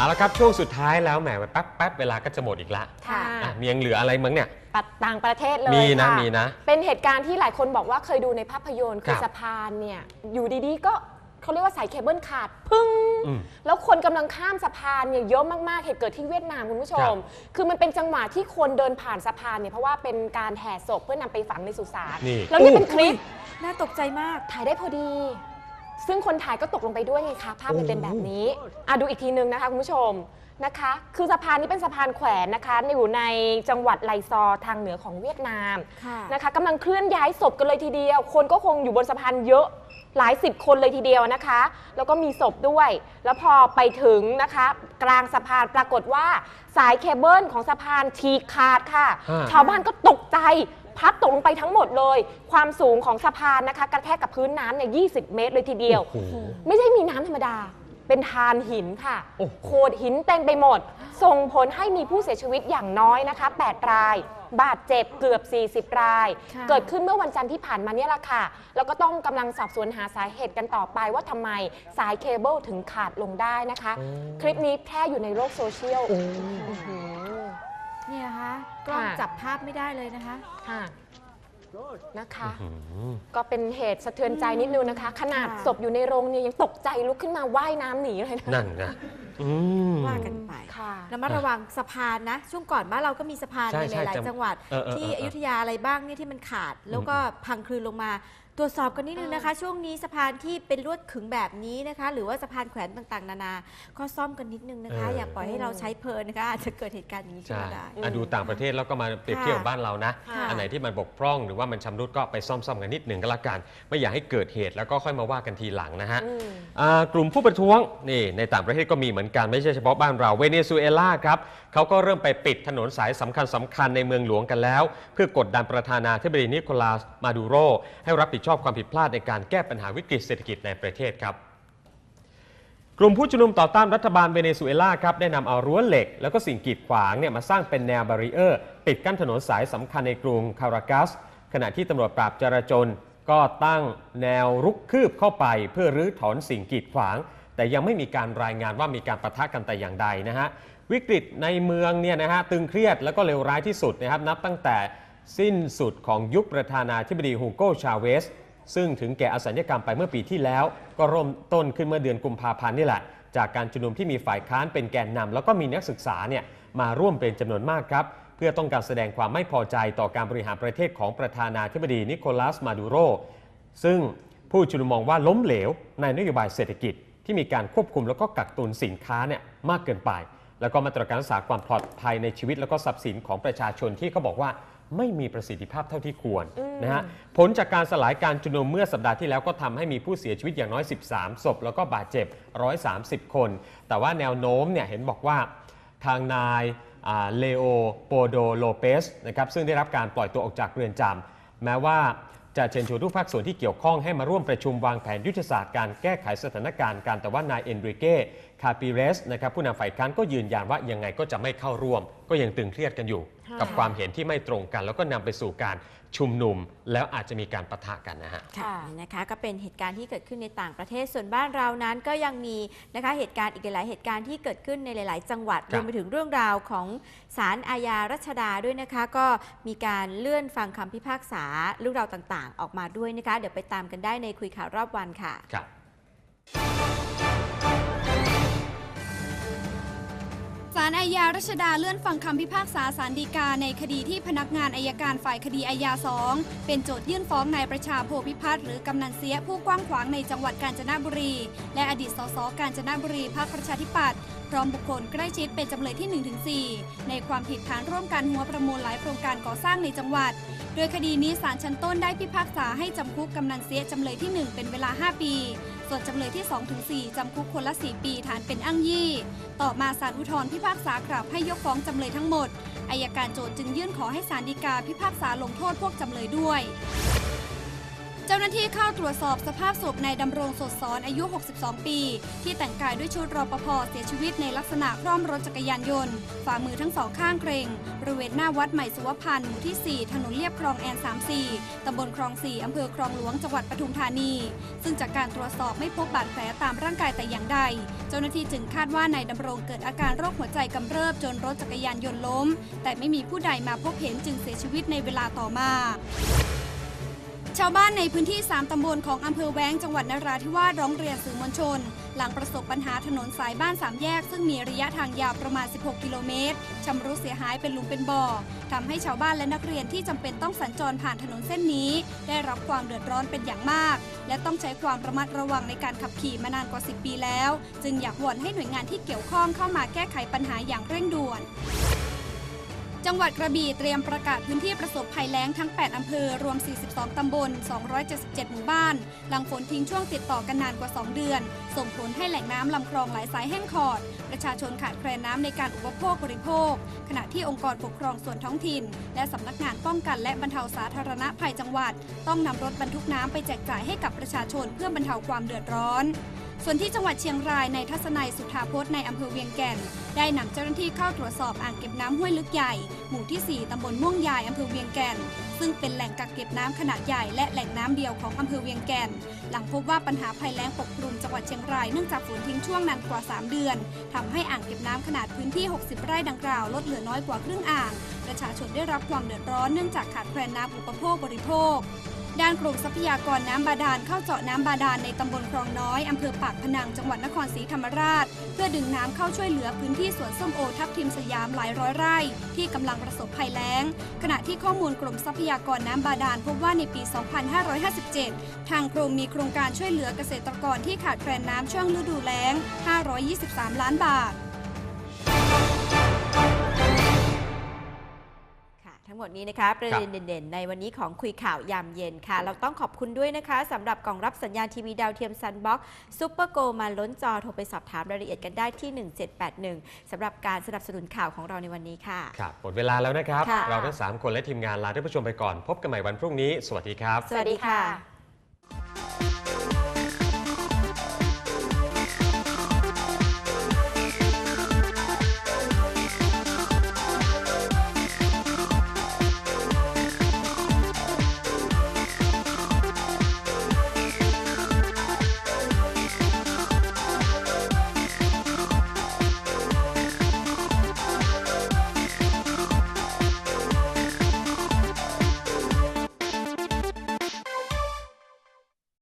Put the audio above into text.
เอาละครับช่วงสุดท้ายแล้วแหมแป๊บแป๊บเวลาก็จะหมดอีกละค่ะ อะมียังเหลืออะไรมั้งเนี่ย ปัดต่างประเทศเลยมีนะค่มีนะเป็นเหตุการณ์ที่หลายคนบอกว่าเคยดูในภาพยนตร์คือครับสะพานเนี่ยอยู่ดีๆ ก็เขาเรียกว่าสายเคเบิลขาดพึ่ง อืมแล้วคนกำลังข้ามสะพานเนี่ยเยอะมากๆ เหตุเกิดที่เวียดนามคุณผู้ชครัม บ คือมันเป็นจังหวะที่คนเดินผ่านสะพานเนี่ยเพราะว่าเป็นการแห่ศพเพื่อนำไปฝังในสุสานนี่ แล้วนี่เป็นคลิป น่าตกใจมาก ถ่ายได้พอดี ซึ่งคนถ่ายก็ตกลงไปด้วยไงคะภาพมันเป็นแบบนี้อะดูอีกทีนึงนะคะคุณผู้ชม นะคะ คือสะพานนี้เป็นสะพานแขวนนะคะอยู่ในจังหวัดไลซอร์ทางเหนือของเวียดนามค่ะนะคะกำลังเคลื่อนย้ายศพกันเลยทีเดียว คนก็คงอยู่บนสะพานเยอะหลายสิบคนเลยทีเดียวนะคะ แล้วก็มีศพด้วย แล้วพอไปถึงนะคะ กลางสะพานปรากฏว่า สายเคเบิลของสะพานฉีกขาดค่ะฮะชาวบ้านก็ตกใจพัดตกลงไปทั้งหมดเลย ความสูงของสะพานนะคะ กระแทกกับพื้นน้ำเนี่ย 20 เมตรเลยทีเดียวโอ้โหไม่ใช่มีน้ำธรรมดา เป็นทานหินค่ะ โอ้โห โขดหินเต็มไปหมด ส่งผลให้มีผู้เสียชีวิตอย่างน้อยนะคะ 8 ราย บาดเจ็บเกือบ 40 ราย ค่ะ เกิดขึ้นเมื่อวันจันทร์ที่ผ่านมาเนี่ยแหละค่ะ แล้วก็ต้องกำลังสอบสวนหาสาเหตุกันต่อไปว่าทำไมสายเคเบิลถึงขาดลงได้นะคะ คลิปนี้แพร่อยู่ในโลกโซเชียลอื้อหือ เนี่ยนะคะกล้องค่ะ จับภาพไม่ได้เลยนะคะ ค่ะ นะคะอืมก็เป็นเหตุสะเทือนใจนิดนึงนะคะ ขนาดค่ะศพอยู่ในโรงเนี่ยยังตกใจลุกขึ้นมาว่ายน้ำหนีเลยนะนั่นนะอืม ว่ากันไปค่ะ ระมัดระวังสะพานนะ ช่วงก่อนบ้านเราก็มีสะพานใช่ในใช่หลายจำๆจังหวัด เออเออที่เอออยุธยาอะไรบ้างเนี่ยที่มันขาด แล้วก็พังคลืนลงมา ตรวจสอบกันนิดนึงนะคะ ช่วงนี้สะพานที่เป็นลวดขึงแบบนี้นะคะ หรือว่าสะพานแขวนต่างๆ นานา ก็ซ่อมกันนิดนึงนะคะเอออ ย่าปล่อยให้เราใช้เพลินนะคะอาจจะเกิดเหตุการณ์อย่างนี้ขึ้นใช่มาได้ อะดูต่างประเทศแล้วก็มาเปรียบเทียบกับบ้านเรานะ ค่ะ อันไหนที่มันบกพร่องหรือว่ามันชำรุดก็ไปซ่อมๆกันนิดหนึ่งก็แล้วกัน ไม่อยากให้เกิดเหตุแล้วก็ค่อยมาว่ากันทีหลังนะฮะ อืม อ่ากลุ่มผู้ประท้วงนี่ในต่างประเทศก็มีเหมือนกันไม่ใช่เฉพาะบ้านเราเวเนซุเอลาครับเขาก็เริ่มไปปิดถนนสายสำคัญสำคัญในเมืองหลวงกันแล้ว เพื่อกดดันประธานาธิบดีนิโคลัสมาดูโรให้รับผิดชอบความผิดพลาดในการแก้ปัญหาวิกฤตเศรษฐกิจในประเทศครับ กลุ่มผู้ชุมนุมต่อต้านรัฐบาลเวเนซุเอลาครับได้นำเอารั้วเหล็ก แล้วก็สิ่งกีดขวางเนี่ยมาสร้างเป็นแนวบารีเออร์ปิดกั้นถนนสายสำคัญในกรุงคารากัส ขณะที่ตำรวจปราบจราจรก็ตั้งแนวรุกคืบเข้าไป เพื่อรื้อถอนสิ่งกีดขวาง แต่ยังไม่มีการรายงานว่ามีการประทะกันแต่อย่างใดนะฮะวิกฤตในเมืองเนี่ยนะฮะตึงเครียดแล้วก็เลวร้ายที่สุดนะครับนับตั้งแต่ สิ้นสุดของยุคประธานาธิบดีฮูโกชาเวส ซึ่งถึงแก่อสัญญกรรมไปเมื่อปีที่แล้ว ก็เริ่มต้นขึ้นเมื่อเดือนกุมภาพันธ์นี่แหละ จากการชุมนุมที่มีฝ่ายค้านเป็นแกนนำแล้วก็มีนักศึกษาเนี่ยมาร่วมเป็นจำนวนมากครับ เพื่อต้องการแสดงความไม่พอใจต่อการบริหารประเทศของประธานาธิบดีนิโคลัสมาดูโรซึ่งผู้ชุมนุมมองว่าล้มเหลวในนโยบายเศรษฐกิจที่มีการควบคุมแล้วก็กักตุนสินค้าเนี่ยมากเกินไป แล้วก็มาตรการรักษาความปลอดภัยในชีวิตแล้วก็ทรัพย์สินของประชาชนที่เขาบอกว่า ไม่มีประสิทธิภาพเท่าที่ควรนะฮะผลจากการสลายการชุมนุมเมื่อสัปดาห์ที่แล้วก็ทำให้มีผู้เสียชีวิตอย่างน้อย 13 ศพ แล้วก็บาดเจ็บ 130 คน แต่ว่าแนวโน้มเนี่ยเห็นบอกว่าทางนายเลโอโปโดโลเปสนะครับซึ่งได้รับการปล่อยตัวออกจากเรือนจำแม้ว่าจะเชิญชวนทุกภาคส่วนที่เกี่ยวข้องให้มาร่วมประชุมวางแผนยุทธศาสตร์การแก้ไขสถานการณ์การแต่ว่านายเอนริเก้ คาปิเรสนะครับผู้นำฝ่ายค้านก็ยืนยันว่ายังไงก็จะไม่เข้าร่วม ก็ยังตึงเครียดกันอยู่ ค่ะ กับความเห็นที่ไม่ตรงกัน แล้วก็นำไปสู่การชุมนุม แล้วอาจจะมีการปะทะกันนะฮะ ค่ะนี่นะคะก็เป็นเหตุการณ์ที่เกิดขึ้นในต่างประเทศส่วนบ้านเรานั้นก็ยังมีนะคะเหตุการณ์อีกหลายๆเหตุการณ์ที่เกิดขึ้นในหลาย ๆ จังหวัดครัรบวมไปถึงเรื่องราวของศาลอาญารัชดาด้วยนะคะ ก็มีการเลื่อนฟังคำพิพากษาเรื่องราวต่างๆ ออกมาด้วยนะคะ เดี๋ยวไปตามกันได้ในคุยข่าวรอบวันค่ะ ครับาลอาญารัชดาเลื่อนฟังคำพิพากษาสารดีกาในคดีที่พนักงานอายการฝ่ายคดีอาญาสองเป็นโจทยื่นฟ้องนายประชาโพพิพัฒน์หรือกำนันเสียผู้กว้างขวางในจังหวัดกาญจนบุรี และอดีตสสกาญจนบุรีพรรคประชาธิปัตย์พร้อมบุคคลใกล้ชิดเป็นจำเลยที่ 1-4 ในความผิดฐานร่วมกันหัวประมูลหลายโครงการก่อสร้างในจังหวัด โดยคดีนี้ศาลชั้นต้นได้พิพากษาให้จำคุกกำนันเสียจำเลยที่ 1 เป็นเวลา 5 ปี ส่วนจำเลยที่ 2-4 จำคุกคนละ 4 ปีฐานเป็นอ้างยี่ ต่อมาศาลอุทธรพิพากษากลับให้ยกฟ้องจำเลยทั้งหมด อายการโจทย์จึงยื่นขอให้ศาลฎีกาพิพากษาลงโทษพวกจำเลยด้วย เจ้าหน้าที่เข้าตรวจสอบสภาพศพนายดำรงสดสอนอายุ 62 ปี ที่แต่งกายด้วยชุดรปภเสียชีวิตในลักษณะคร่อมรถจักรยานยนต์ ฝ่ามือทั้งสองข้างเกรงบริเวณหน้าวัดใหม่สุวพันธ์หมู่ที่ 4 ถนนเลียบคลองแอน 34 ตำบลคลอง 4 อำเภอคลองหลวง จังหวัดปทุมธานี ซึ่งจากการตรวจสอบไม่พบบาดแผลตามร่างกายแต่อย่างใด เจ้าหน้าที่จึงคาดว่านายดำรงเกิดอาการโรคหัวใจกำเริบจนรถจักรยานยนต์ล้ม แต่ไม่มีผู้ใดมาพบเห็นจึงเสียชีวิตในเวลาต่อมา ชาวบ้านในพื้นที่ 3 ตำบลของอำเภอแว้งจังหวัดนราธิวาสร้องเรียนสื่อมวลชน หลังประสบปัญหาถนนสายบ้าน3แยก ซึ่งมีระยะทางยาวประมาณ 16 กิโลเมตรชำรุดเสียหายเป็นหลุมเป็นบ่อทำให้ชาวบ้านและนักเรียนที่จำเป็นต้องสัญจรผ่านถนนเส้นนี้ ได้รับความเดือดร้อนเป็นอย่างมาก และต้องใช้ความระมัดระวังในการขับขี่มานานกว่า 10 ปีแล้ว จึงอยากวอนให้หน่วยงานที่เกี่ยวข้องเข้ามาแก้ไขปัญหาอย่างเร่งด่วน จังหวัดกระบี่เตรียมประกาศพื้นที่ประสบภัยแล้งทั้ง 8 อำเภอ รวม 42 ตำบล 277 หมู่บ้าน หลังฝนทิ้งช่วงติดต่อกันนานกว่า 2 เดือน ส่งผลให้แหล่งน้ำลำคลองหลายสายแห้งขอด ประชาชนขาดแคลนน้ำในการอุปโภคบริโภค ขณะที่องค์กรปกครองส่วนท้องถิ่น และสำนักงานป้องกันและบรรเทาสาธารณภัยจังหวัด ต้องนำรถบรรทุกน้ำไปแจกจ่ายให้กับประชาชนเพื่อบรรเทาความเดือดร้อน ส่วนที่จังหวัดเชียงรายในทัศนัยสุธาพจน์ในอำเภอเวียงแก่น ได้นำเจ้าหน้าที่เข้าตรวจสอบอ่างเก็บน้ำห้วยลึกใหญ่ หมู่ที่ 4 ตำบลม่วงยายอำเภอเวียงแก่น ซึ่งเป็นแหล่งกักเก็บน้ำขนาดใหญ่และแหล่งน้ำเดียวของอำเภอเวียงแก่น หลังพบว่าปัญหาภัยแล้งปกคลุมจังหวัดเชียงรายเนื่องจากฝนทิ้งช่วงนานกว่า 3 เดือนทำให้อ่างเก็บน้ำขนาดพื้นที่ 60 ไร่ดังกล่าวลดเหลือน้อยกว่าครึ่งอ่าง ประชาชนได้รับความเดือดร้อนเนื่องจากขาดแคลนน้ำอุปโภคบริโภค ด้านกรมทรัพยากรน้ำบาดาลเข้าเจาะน้ำบาดาลในตำบลคลองน้อยอำเภอปากพนังจังหวัดนครศรีธรรมราช เพื่อดึงน้ำเข้าช่วยเหลือพื้นที่สวนส้มโอทับทิมสยามหลายร้อยไร่ ที่กำลังประสบภัยแล้ง ขณะที่ข้อมูลกรมทรัพยากรน้ำบาดาลพบว่าในปี 2557 ทางกรมมีโครงการช่วยเหลือเกษตรกรที่ขาดแคลนน้ำช่วงฤดูแล้ง 523 ล้านบาท ทั้งหมดนี้นะคะ ประเด็นเด่นๆ ในวันนี้ของคุยข่าวยามเย็นค่ะ เราต้องขอบคุณด้วยนะคะสำหรับกล่องรับสัญญาณทีวีดาวเทียมซันบ็อกซุปเปอร์โกมาล้นจอโทรไปสอบถามรายละเอียดกันได้ที่ 1781สำหรับการสนับสนุนข่าวของเราในวันนี้ค่ะ ครับ หมดเวลาแล้วนะครับค่ะเราทั้ง 3 คนและทีมงานลาท่านผู้ชมไปก่อน พบกันใหม่วันพรุ่งนี้ สวัสดีครับ สวัสดีค่ะ